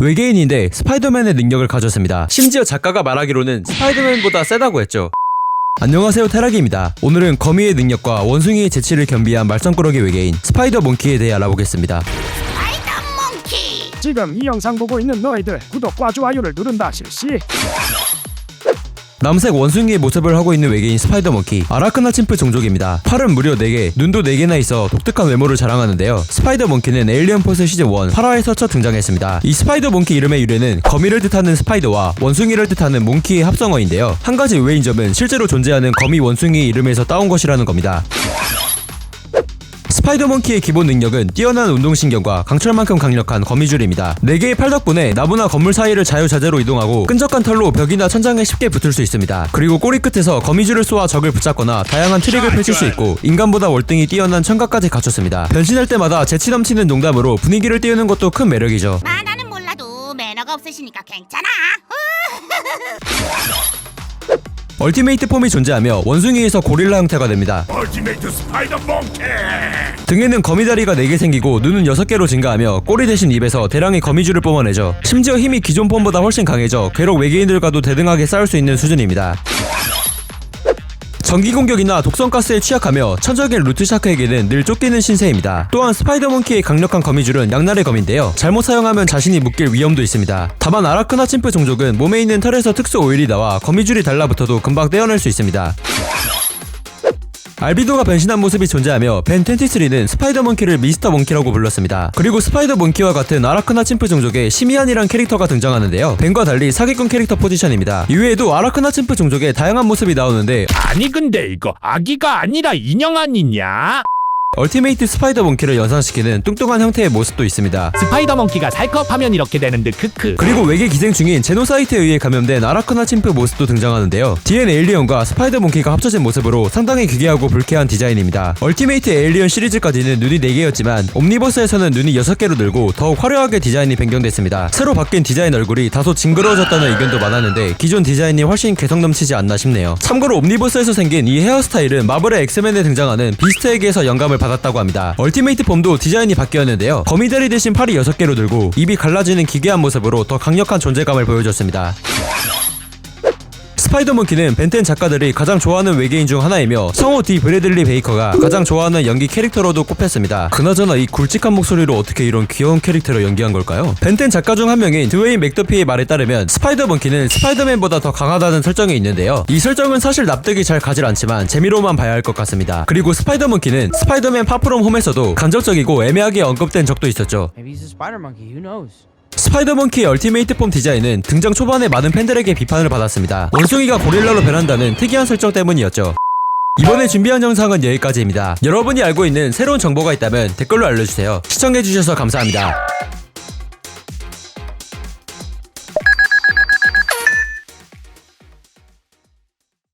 외계인인데 스파이더맨의 능력을 가졌습니다. 심지어 작가가 말하기로는 스파이더맨보다 세다고 했죠. 안녕하세요 테라기입니다. 오늘은 거미의 능력과 원숭이의 재치를 겸비한 말썽꾸러기 외계인 스파이더 몽키에 대해 알아보겠습니다. 스파이더 몽키 지금 이 영상 보고 있는 너희들 구독과 좋아요를 누른다 실시 남색 원숭이의 모습을 하고 있는 외계인 스파이더 몽키 아라크나 침프 종족입니다. 팔은 무려 4개, 눈도 4개나 있어 독특한 외모를 자랑하는데요. 스파이더 몽키는 에일리언 포스 시즌 1 8화에서 첫 등장했습니다. 이 스파이더 몽키 이름의 유래는 거미를 뜻하는 스파이더와 원숭이를 뜻하는 몽키의 합성어인데요. 한 가지 의외인 점은 실제로 존재하는 거미 원숭이 이름에서 따온 것이라는 겁니다. 스파이더 몽키의 기본 능력은 뛰어난 운동신경과 강철만큼 강력한 거미줄입니다. 4개의 팔 덕분에 나무나 건물 사이를 자유자재로 이동하고 끈적한 털로 벽이나 천장에 쉽게 붙을 수 있습니다. 그리고 꼬리 끝에서 거미줄을 쏘아 적을 붙잡거나 다양한 트릭을 펼칠 수 있고 인간보다 월등히 뛰어난 청각까지 갖췄습니다. 변신할 때마다 재치 넘치는 농담으로 분위기를 띄우는 것도 큰 매력이죠. 만화는 몰라도 매너가 없으시니까 괜찮아 얼티메이트 폼이 존재하며 원숭이에서 고릴라 형태가 됩니다. 얼티메이트 스파이더 몽키 등에는 거미다리가 4개 생기고 눈은 6개로 증가하며 꼬리 대신 입에서 대량의 거미줄을 뿜어내죠. 심지어 힘이 기존 폼보다 훨씬 강해져 괴록 외계인들과도 대등하게 싸울 수 있는 수준입니다. 전기 공격이나 독성 가스에 취약하며 천적인 루트 샤크에게는 늘 쫓기는 신세입니다. 또한 스파이더몬키의 강력한 거미줄은 양날의 검인데요. 잘못 사용하면 자신이 묶일 위험도 있습니다. 다만 아라크나 침프 종족은 몸에 있는 털에서 특수 오일이 나와 거미줄이 달라붙어도 금방 떼어낼 수 있습니다. 알비도가 변신한 모습이 존재하며 벤 텐티스리는 스파이더 몽키를 미스터 몽키라고 불렀습니다. 그리고 스파이더 몽키와 같은 아라크나 침프 종족의 시미안이란 캐릭터가 등장하는데요. 벤과 달리 사기꾼 캐릭터 포지션입니다. 이외에도 아라크나 침프 종족의 다양한 모습이 나오는데 아니 근데 이거 아기가 아니라 인형 아니냐? 얼티메이트 스파이더 몽키를 연상시키는 뚱뚱한 형태의 모습도 있습니다. 스파이더 몽키가 살컵하면 이렇게 되는 듯 크크 그리고 외계 기생충인 제노사이트에 의해 감염된 아라크나 침프 모습도 등장하는데요. 뒤엔 에일리언과 스파이더 몽키가 합쳐진 모습으로 상당히 기괴하고 불쾌한 디자인입니다. 얼티메이트 에일리언 시리즈까지는 눈이 4개였지만 옴니버스에서는 눈이 6개로 늘고 더욱 화려하게 디자인이 변경됐습니다. 새로 바뀐 디자인 얼굴이 다소 징그러워졌다는 의견도 많았는데 기존 디자인이 훨씬 개성 넘치지 않나 싶네요. 참고로 옴니버스에서 생긴 이 헤어스타일은 마블의 엑스맨에 등장하는 비스트에게서 영감을 받았다고 합니다. 얼티메이트 폼도 디자인이 바뀌었는데요. 거미다리 대신 팔이 6개로 들고 입이 갈라지는 기괴한 모습으로 더 강력한 존재감을 보여줬습니다. 스파이더몬키는 벤텐 작가들이 가장 좋아하는 외계인 중 하나이며 성우 디 브래들리 베이커가 가장 좋아하는 연기 캐릭터로도 꼽혔습니다. 그나저나 이 굵직한 목소리로 어떻게 이런 귀여운 캐릭터로 연기한 걸까요? 벤텐 작가 중 한 명인 드웨인 맥더피의 말에 따르면 스파이더몬키는 스파이더맨보다 더 강하다는 설정이 있는데요. 이 설정은 사실 납득이 잘 가질 않지만 재미로만 봐야 할 것 같습니다. 그리고 스파이더몬키는 스파이더맨 파프롬 홈에서도 간접적이고 애매하게 언급된 적도 있었죠. Maybe he's a? 스파이더몬키의 얼티메이트 폼 디자인은 등장 초반에 많은 팬들에게 비판을 받았습니다. 원숭이가 고릴라로 변한다는 특이한 설정 때문이었죠. 이번에 준비한 영상은 여기까지입니다. 여러분이 알고 있는 새로운 정보가 있다면 댓글로 알려주세요. 시청해주셔서 감사합니다.